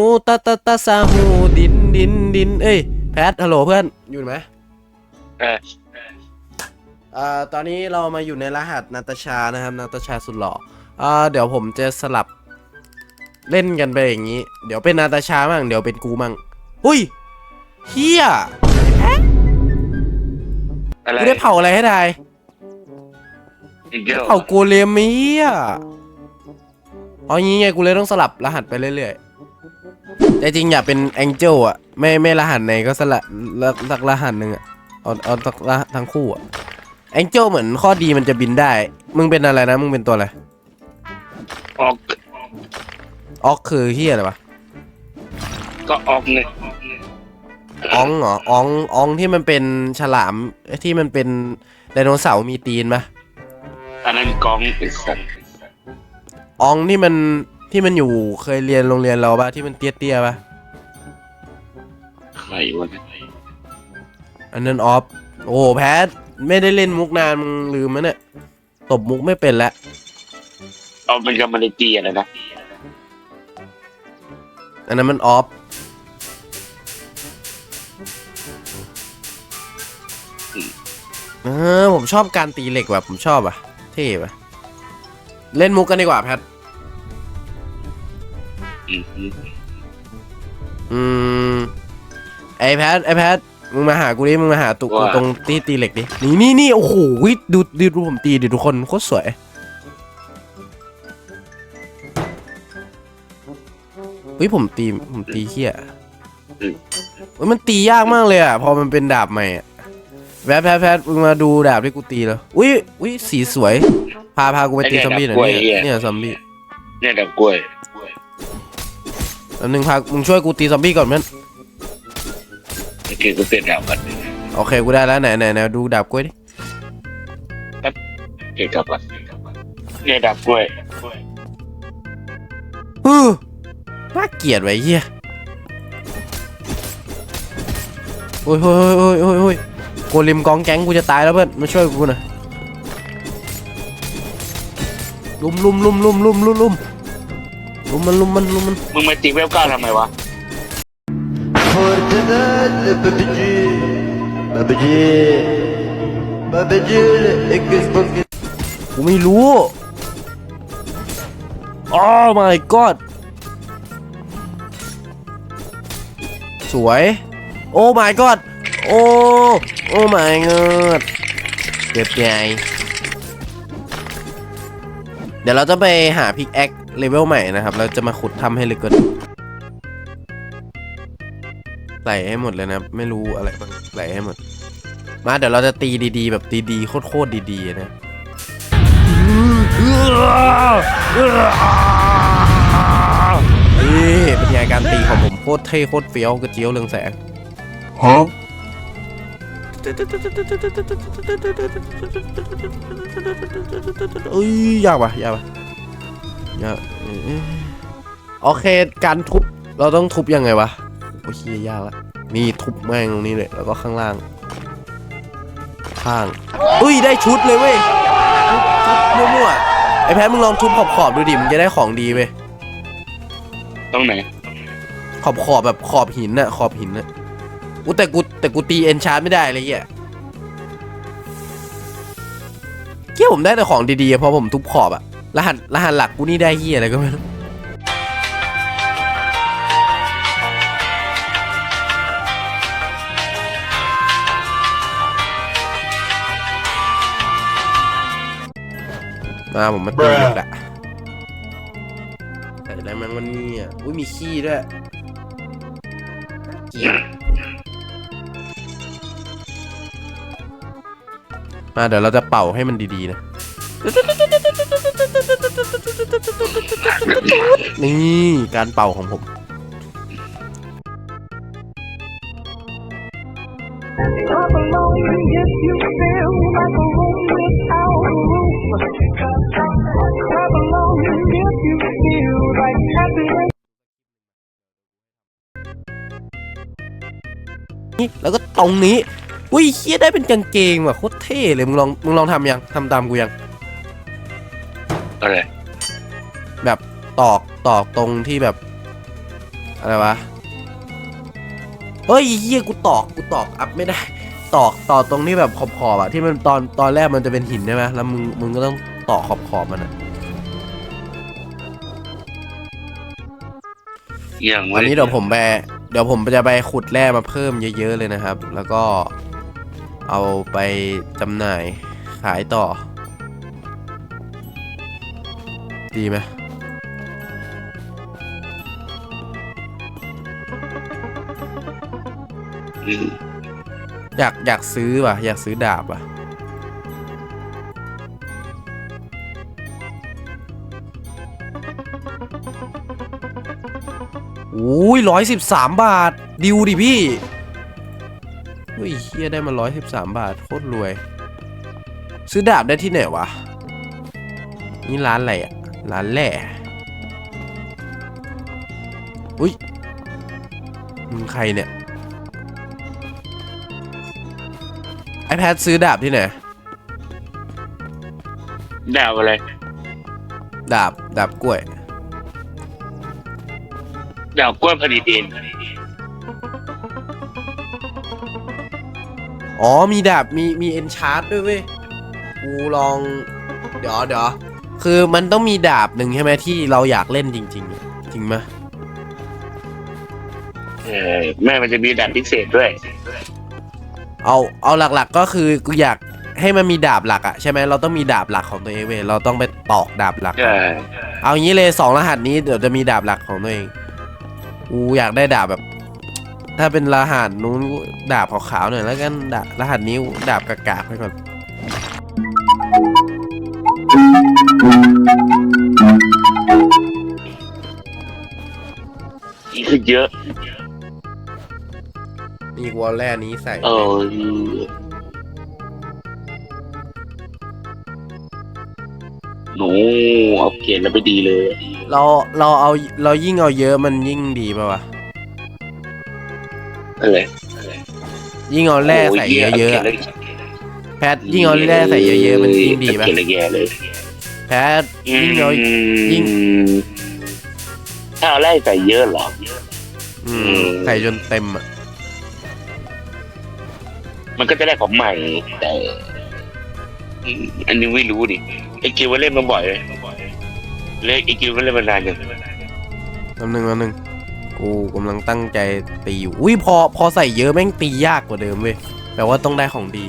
ฮูตาตาตาซาฮูดินดินดินเอ้ยแพทฮัลโหลเพื่อนอยู่ไหมเออเอ่อตอนนี้เรามาอยู่ในรหัสนาตาชานะครับนาตาชาสุดหล่อเอ่อเดี๋ยวผมจะสลับเล่นกันไปอย่างนี้ เดี๋ยวเป็นนาตาชามั่งเดี๋ยวเป็นกูมั่งอุ้ยเฮียอะไรกูได้เผาอะไรให้ได้อีกเดียวเผาโกเลมเฮียเอางี้ไงกูเลยต้องสลับรหัสไปเรื่อยๆ แต่จริงอยากเป็นแองเจิลอะไม่ไม่รหัสไหนก็สลับสักรหัสหนึ่งอะเอาเอาสักรหัสทั้งคู่อะแองเจิลเหมือนข้อดีมันจะบินได้ มึงเป็นอะไรนะ มึงเป็นตัวอะไร ออกออกคือเฮียอะไรวะก็ออกเนี่ยอองเหรออองอองที่มันเป็นฉลามเอ้ยที่มันเป็นไดโนเสาร์มีตีนปะอันนั้นกองไอ้สัตว์อองที่มัน ที่มันอยู่เคยเรียนโรงเรียนเราปะที่มันเตี้ยๆปะใครวะเนี่ยอันนั้นออฟโอ้โหแพทไม่ได้เล่นมุกนานมึงลืมมั้ยเนี่ยตบมุกไม่เป็นแล้วเอาเป็นกรรมนิตีอะไรนะอันนั้นมันออฟเออผมชอบการตีเหล็กแบบผมชอบอะเท่ปะเล่นมุกกันดีกว่าแพท อืมอืมอืมไอแพทไอแพทมึงมาหากูดิมึงมาหาตุกตรงตีตีเหล็กดินี่นี่นี่โอ้โหดูดูดูผมตีดิทุกคนโคตรสวย เฮ้ยผมตีผมตีเฮียเฮ้ยมันตียากมากเลยอะ พอมันเป็นดาบใหม่อะแพทแพทแพทมึงมาดูดาบที่กูตีแล้วอุ้ยอุ้ยสีสวย พาพากูไปตีซอมบี้หน่อยเนี่ยเนี่ยซอมบี้ เนี่ยดอกกล้วย แล้วหนึ่งพามึงช่วยกูตีซอมบี้ก่อนเพื่อนโอเคกูเสร็จแล้วกันโอเคกูได้แล้วไหนไหนไหนดูดาบกล้วยดิเก็บกลับก่อนเนี่ยดอกกล้วยฮึน่าเกลียดไว้เฮียโอ้ยโอ้ยโอ้ยโอ้ยโอ้ยโกลิมกองแก๊งกูจะตายแล้วเพื่อนมาช่วยกูหน่อยลุมลุมลุมลุมลุมลุมลุม ลุมมันลุมมันลุมมันมึงมาตีเวลเก้าทำไมวะ Portugal, babidi, babidi, babidi, et que je pense que กูไม่รู้โอ้ my god สวยโอ้ my god โอ้โอ้ my god เจ็บใหญ่เดี๋ยวเราจะไปหาพิกแอค เลเวลใหม่นะครับ เราจะมาขุดทำให้ลึกกว่านี้ใส่ให้หมดเลยนะไม่รู้อะไรบ้างใส่ให้หมด มาเดี๋ยวเราจะตีดีๆ แบบดีๆ โคตรๆดีๆนะนี่เป็นไงการตีของผมโคตรเท่โคตรเฟี้ยวกระเจียวเรืองแสง Huh? เอ้ยยากว่ะยากว่ะยา กเอ้ยโอเค การทุบ เราต้องทุบยังไงวะ โอ้ยยากละนี่ทุบแม่งตรงนี้เลย แล้วก็ข้างล่าง ข้างเอ้ย ได้ชุดเลยเว้ยทุบทุบมั่วๆ ไอ้แพ้มึงลองทุบขอบๆดูดิ มึงจะได้ของดีเว้ยตรงไหน ขอบขอบแบบขอบหินน่ะ ขอบหินน่ะกูแต่กูแต่กูตีเอนชาร์ไม่ได้เลยเหี้ยเกี้ยผมได้แต่ของดีๆ เพราะผมทุบขอบอะ รหัสรหัสหลักกูนี่ได้เหี้ยอะไรก็ไม่รู้มาผมมาตีเหล็กละใส่อะไรมันวันนี้อะอุ้ยมีขี้ด้วยเกลียดมาเดี๋ยวเราจะเป่าให้มันดีๆนะ นี่การเป่าของผมนี่แล้วก็ตรงนี้ อุ้ยเฮียได้เป็นกางเกงว่ะโคตรเท่เลย มึงลองมึงลองทำยังทำตามกูยัง อะไรแบบตอกตอกตรงที่แบบ อะไรวะ เฮ้ยเฮียกูตอกกูตอกอัพไม่ได้ ตอกตอกตรงนี้แบบขอบขอบๆอะที่มันตอนตอนแรกมันจะเป็นหินใช่ไหมแล้วมึงมึงก็ต้องตอกขอบขอบๆมันอะอย่างอันนี้เดี๋ยวผมไปเดี๋ยวผมจะไปขุดแร่มาเพิ่มเยอะๆเลยนะครับ แล้วก็เอาไปจำหน่ายขายต่อ ดีไหมอยากอยากซื้อว่ะ อยากซื้อดาบว่ะอุ้ยร้อยสิบสามบาท ดิวดิพี่อุ้ยเฮียได้มาร้อยสิบสามบาท โคตรรวย ซื้อดาบได้ที่ไหนวะ นี่ร้านอะไรอะ ร้านแหล่อุ้ยมึงใครเนี่ย ไอแพดซื้อดาบที่ไหน ดาวอะไร ดาบ ดาบกล้วย ดาวกล้วยผลิตเองอ๋อ มีดาบ มี มีเอนชาร์ดด้วยเว้ย กูลอง เดี๋ยวเดี๋ยว คือมันต้องมีดาบหนึ่งใช่ไหมที่เราอยากเล่นจริงๆอะจริงไหมยเออแม่มันจะมีดาบพิเศษด้วย เอาเอาหลักๆก็คือกูอยากให้มันมีดาบหลักอะใช่ไหมเราต้องมีดาบหลักของตัวเองเว้ยเราต้องไปตอกดาบหลัก ใช่ เอางี้เลยสองรหัสนี้เดี๋ยวจะมีดาบหลักของตัวเองกูอยากได้ดาบแบบ ถ้าเป็นรหัสนู้นกูดาบขาวๆหน่อยแล้วกันดาบรหัสนี้กูดาบกากๆไปก่อน เยอะ นี่กูเอาแร่นี้ใส่เออหนูเอาเกณฑ์แล้วไปดีเลย เราเราเอาเรายิ่งเอาเยอะมันยิ่งดีป่าวะอะไรยิ่งเอาแร่ใส่เยอะๆอะแพทยิ่งเอาแร่ใส่เยอะๆมันยิ่งดีป่ะเกณฑ์เลยแย่เลย แพทยิ่งเอายิ่งถ้าเอาแร่ใส่เยอะเหรออืมอืมใส่จนเต็มอะ มันก็จะได้ของใหม่ แต่อืมอันนี้ไม่รู้ดิไอกิวว่าเล่นมาบ่อยเลยเล่นไอกิวว่าเล่นมานานยังแป๊บนึงแป๊บนึงกูกำลังตั้งใจตีอยู่ อุ้ยพอพอใส่เยอะแม่งตียากกว่าเดิมเว้ยแปลว่าต้องได้ของดี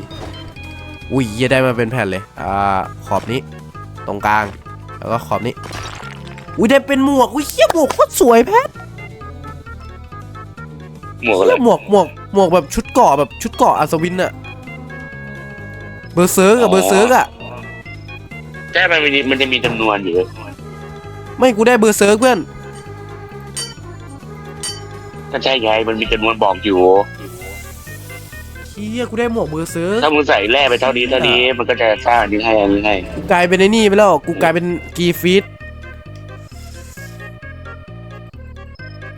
อุ้ยเหี้ยได้มาเป็นแผ่นเลย อ่า ขอบนี้ ตรงกลาง แล้วก็ขอบนี้ อุ้ยได้เป็นหมวก อุ้ยเหี้ยหมวกโคตรสวยแพทหมวกอะไรเหี้ยหมวกหมวกหมวกแบบชุดเกราะแบบชุดเกราะอัศวินอะเบอร์เซิร์กอะเบอร์เซิร์กอะใช่มันมีมันจะมีจำนวนอยู่ไม่กูได้เบอร์เซิร์กเพื่อนถ้าใช่ไงมันมีจำนวนบอกอยู่ เฮียกูได้หมวกเบอร์เซิร์กถ้ามึงใส่แร่ไปเท่านี้เท่านี้มันก็จะสร้างอันนี้ให้อันนี้ให้กูกลายเป็นไอ้นี่ไปแล้วกูกลายเป็นกีฟีด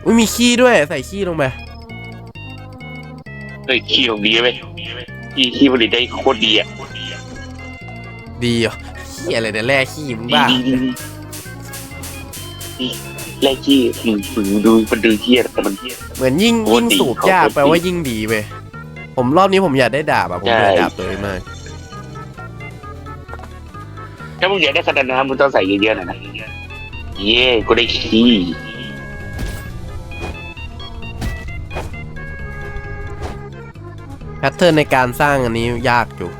อุ้ยมีขี้ด้วยใส่ขี้ลงไปเฮ้ยขี้ของดีไหมขี้ขี้ผลิตได้โคตรดีอะดีเหรอขี้อะไรเนี่ยแร่ขี้มึงดีบ้าดีดีดีแร่ขี้มึงมึงดูมันดูเที่ยแต่มันเหมือนยิ่งโคตรยิ่งดีสูบโคตรยากดีแปลว่ายิ่งดีไป ผมรอบนี้ผมอยากได้ดาบอะผมใช่อยากดาบเลยมาก ถ้ามึงอยากได้ขนาดนั้นมึงต้องใส่เยอะๆหน่อยนะเย่กูได้ขี้แพทเทิร์นในการสร้างอันนี้ยากอยู่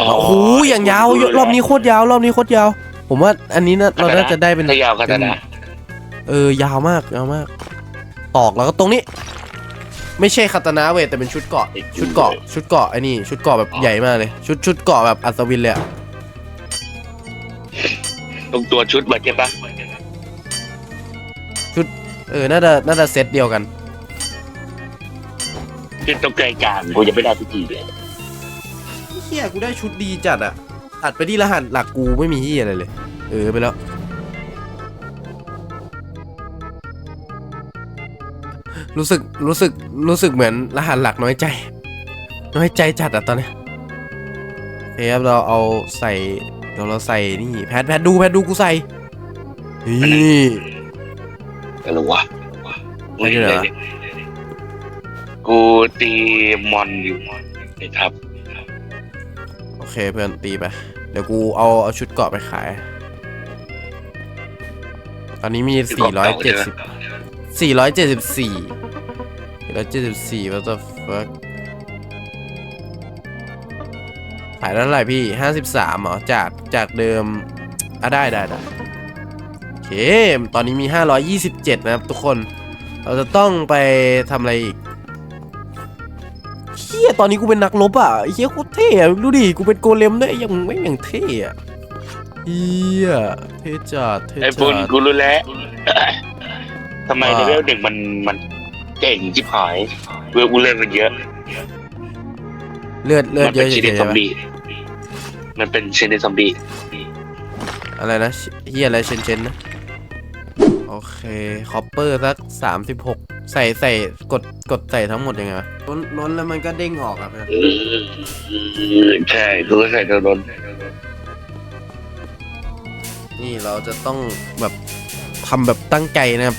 อ๋อโอ้โหอย่างยาวรอบนี้โคตรยาวรอบนี้โคตรยาว ผมว่าอันนี้นะเราน่าจะได้เป็นถ้ายาวขนาดนั้นเออยาวมากยาวมากตอกแล้วก็ตรงนี้ ไม่ใช่คาตานะเว้ยแต่เป็นชุดเกราะชุดเกราะชุดเกราะไอ้นี่ชุดเกราะแบบใหญ่มากเลย ชุดชุดเกราะแบบอัศวินเลยอะตรงตัวชุดบัตรใช่ปะเออน่าจะน่าจะเซตเดียวกันชุดตรงกลางกลางกูยังไม่ได้ทุกทีเลยเฮียกูได้ชุดดีจัดอะตัดไปที่รหัสหลักกูไม่มีเฮียอะไรเลย เออไปแล้ว รู้สึกรู้สึกรู้สึกเหมือนรหัสหลักน้อยใจ น้อยใจจัดอะตอนนี้ยเอ้ยเราเอาใส่เดี๋ยวเราใส่นี่ แพทแพทดูแพทดูกูใส่นี่อะไรวะไม่ใช่เหรอกูตีมอนอยู่นอ้ทับโอเคเพื่อนตีไป เดี๋ยวกูเอาเอาชุดเกาะไปขาย ตอนนี้มี 470 474 แล้วเจ็ดสิบสี่ what the fuck ขายเท่าไหร่พี่ห้าสิบสามเหรอ จาก จากเดิม อะ ได้ได้ได้โอเค ตอนนี้มีห้าร้อยยี่สิบเจ็ดนะครับทุกคน เราจะต้องไปทำอะไรอีกเฮียตอนนี้กูเป็นนักลบอะเฮียกูเท่อะดูดิ กูเป็นโกเลมด้วยยังไม่ยังเท่อะเฮียเท่จัดเท่ไอ้บุจัญกูรู้แล้ว ทำไมเลเวลหนึ่งมันมัน เก่งจิบหายเวลกูเล่นมันเยอะ เลือดเลือดมัเยเป็อะนเฉชนิดยซอมบี้มันเป็นชนิดซอมบี้ๆอะไรนะเฮียอะไรเชนเชนนะ โอเคคอปเปอร์สักสามสิบหกใส่ใส่กดกดใส่ทั้งหมดยังไงวะล้นล้นแล้วมันก็เด้งออกอะเพื่อนเออใช่กูก็ใส่ตัวโดนนี่เราจะต้องแบบทำแบบตั้งใจนะครับ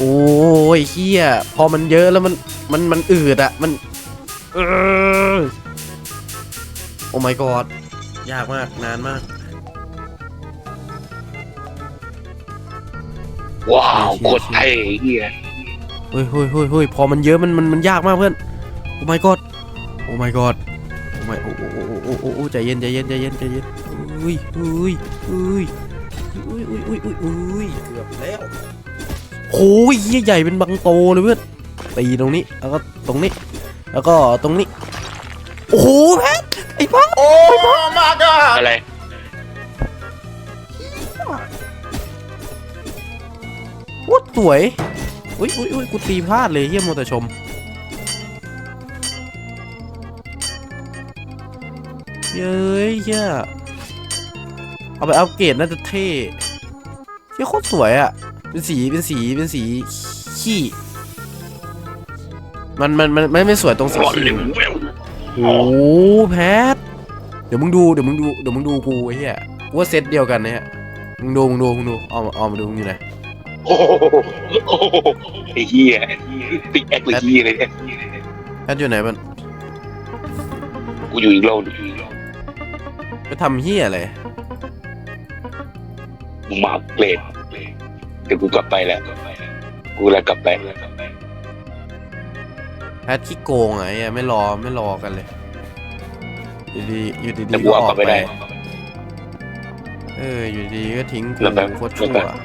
โอ้ยเฮียพอมันเยอะแล้วมันมันมันอืดอะมันโอ้ my god ยากมากนานมาก ว้าวโดเทเฮียเฮ้ยเฮ้ยเฮ้ยพอมันเยอะมันมันมันยากมากเพื่อนโอ้ my god โอ้ my god โอ้ my โอ้โอ้โอ้โอ้โอ้ใจเย็นใจเย็นใจเย็นใจเย็นอุ้ยอุ้ยอุ้ยอุ้ยอุ้ยอุ้ยอุ้ยเกือบแล้ว โอ้ยเหี้ยใหญ่เป็นบังโตเลยเพื่อนตีตรงนี้ แล้วก็ตรงนี้ แล้วก็ตรงนี้ โอ้โหแพทไอ้พังอะไรโคตรสวยอุ้ยอุ้ยอุ้ยกูตีพลาดเลยเฮียโมวแต่ชม เย้ยเฮียเอาไปอัปเกรดน่าจะเท่เฮียโคตรสวยอะ เป็นสีเป็นสีเป็นสีขี้มันมันมันไม่ไม่สวยตรงสีร้อนขี้เลยเวลโอ้โหแพทเดี๋ยวมึงดูเดี๋ยวมึงดูเดี๋ยวมึงดูกูไอ้เหี้ยกูว่าเซตเดียวกันเนี่ยมึงดูมึงดูมึงดูเอามาเอามาดูมึงอยู่ไหนโอ้โหโอ้โหไอ้เฮียติ๊กแอคเลยเฮียเลยเนี่ยแพทอยู่ไหนมันกูอยู่อีกโลกหนึงไปทำเหี้ยอะไรมึงมาอัปเกรดเดี๋ยวกูกลับไปแหละ กูแล้วกลับไป แพทขี้โกงอะไอ้เหี้ยไม่รอไม่รอกันเลยอยู่ดีอยู่ดีแต่ๆกูก็อเอาอกกลับไปไปได้ เอออยู่ดีก็ทิ้งกูแล้วแบบโคตรชั่วแล้วแบบ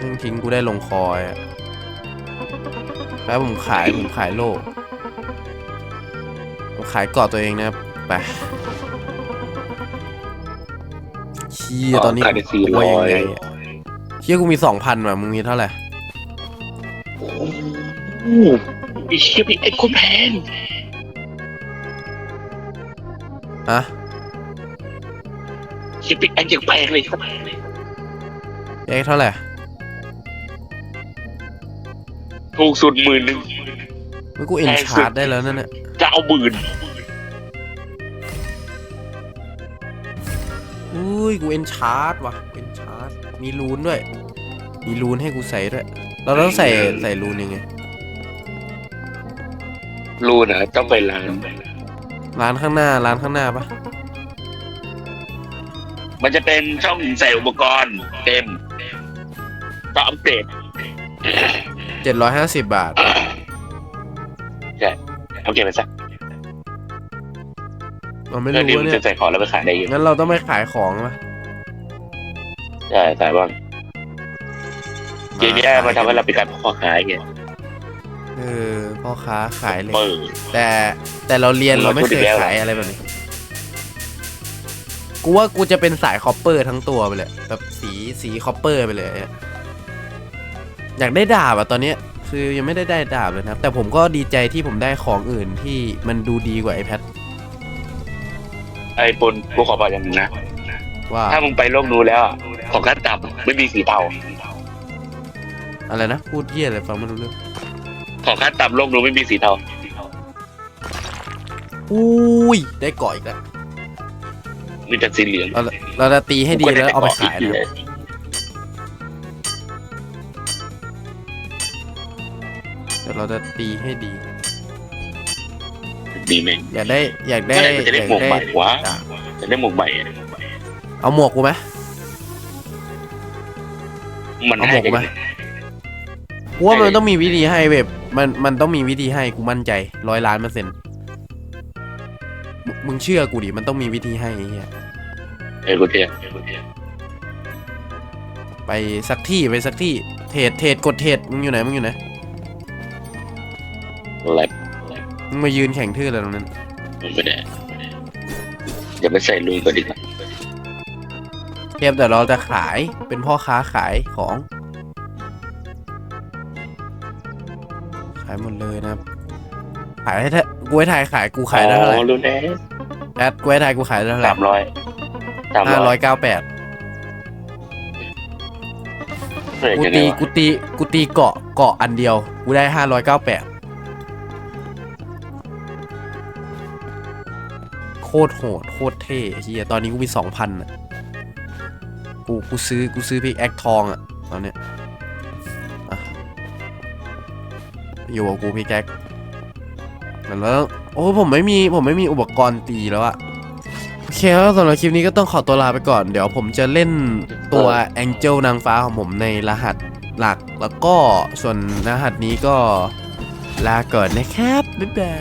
มึงทิ้งกูได้ลงคอยอะแล้วผมขายผมขายโลกผมขายเกาะตัวเองนะครับไป เชี่ยตอนนี้ขายได้สี่กูว่ายังไงร้อยอะเชี่ยกูมีสองพันว่ะมึงมีเท่าไหร่โอ้โหไอ้เชี่ยพี่ไอ้คนแพงฮะเชี่ยพี่ไอ้ยังแพงเลยครับเอ๊ะเท่าไหร่ถูกสุดหมื่นหนึ่งมึงกูเอ็นแพงสุดชาร์ดได้แล้วนั่นน่ะจะเอาหมื่น อุ้ย กูเอ็นชาร์ดว่ะเอ็นชาร์ดมีรูนด้วย มีรูนให้กูใส่ด้วย เราต้องใส่ใส่รูนยังไง รู้นะต้องไปร้านร้านข้างหน้า ร้านข้างหน้าปะมันจะเป็นช่องใส่อุปกรณ์เต็มก็อัปเดตเจ็ดร้อยห้าสิบบาท เอาเก็บไปซะ เราไม่เรื่องรู้นี้ว่ามันเนี่จะย ใส่ของแล้วไปขายได้เยอะงั้นเราต้องไปขายของปะใช่ขายบ้างเกมนี้มันทำให้เราเป็นการพ่อขายไงเออพ่อค้าขายเลย เปิด แต่แต่เราเรียนมึงเราไม่พูดเคอียกแล้วเหรอขายอะไรแบบนี้ กูว่ากูจะเป็นสายคอปเปอร์ทั้งตัวไปเลยแบบสีสีคอปเปอร์ไปเลยอะอยากได้ดาบอะตอนเนี้ย คือยังไม่ได้ได้ดาบเลยนะครับ แต่ผมก็ดีใจที่ผมได้ของอื่นที่มันดูดีกว่าไอแพด ไอ้ปนกูขอบอกอย่างหนึงนะ ว่าถ้ามึงไปโลกนู้นแล้วอะของขั้นต่ำไม่มีสีเทาอะไรนะ พูดเยี่ยอะไรฟังไม่รู้เรื่องของขั้นต่ำโลกนู้นไม่มีสีเทาอุ้ย ได้เกาะอีกแล้วมีแต่สีเหลืองเราเราจะตีให้ดีแล้วเอาไปขายกูนะก็คด้รับแต่เดี๋ยวเราจะตีให้ดี ดีไหมอยากได้อยากได้เมื่อไหร่มันจะได้หมวกใหม่วะอะจะได้หมวกใบอะเอาหมวกกูไหมมันเอาหมให้วกกูไหมกูว่ามันต้องมีวิธีให้เว็บมันมันต้องมีวิธีให้กูมั่นใจร้อยล้านเปอร์เซ็นต์มึงมึงเชื่อกูดิมันต้องมีวิธีให้ไอ้เหี้ยเออกูเทียเออกูเทียไปสักที่ไปสักที่เทรดเทรดกดเทรดมึงอยู่ไหนมึงอยู่ไหนอะไร มึงมายืนแข่งทื่ออะไรตรงนั้นมันไม่ได้อย่าไปใส่ลุงก็ดีกว่าเทียบแต่เราจะขายเป็นพ่อค้าขายของ ขายหมดเลยนะครับ ขายให้เถอะกูให้ทายขายกูขายได้เท่าไหร่อ๋อรู้แล้วแอดกูให้ทายกูขายได้เท่าไหร่สามร้อยสามห้าร้ร้ออยยเก้าแปดเท่าไหร่กูกันตีเนี่ยวะกูตีกูตีเกาะเกาะอันเดียว กูได้ห้าร้อยเก้าแปด คตรโหดโคตรเท่เฮียตอนนี้กูมีสองพันอะกูกูซื้อกูซื้อพิกแอคทองอะตอนเนี้ยอยู่กับกูพิกแอคแล้วโอ้ผมไม่มีผมไม่มีอุปกรณ์ตีแล้วอะโอเคครับสำหรับคลิปนี้ก็ต้องขอตัวลาไปก่อน เดี๋ยวผมจะเล่นตัวแองเจิลนางฟ้าของผมในรหัสหลัก แล้วก็ส่วนรหัสนี้ก็ลาก่อนนะครับ บ๊ายบาย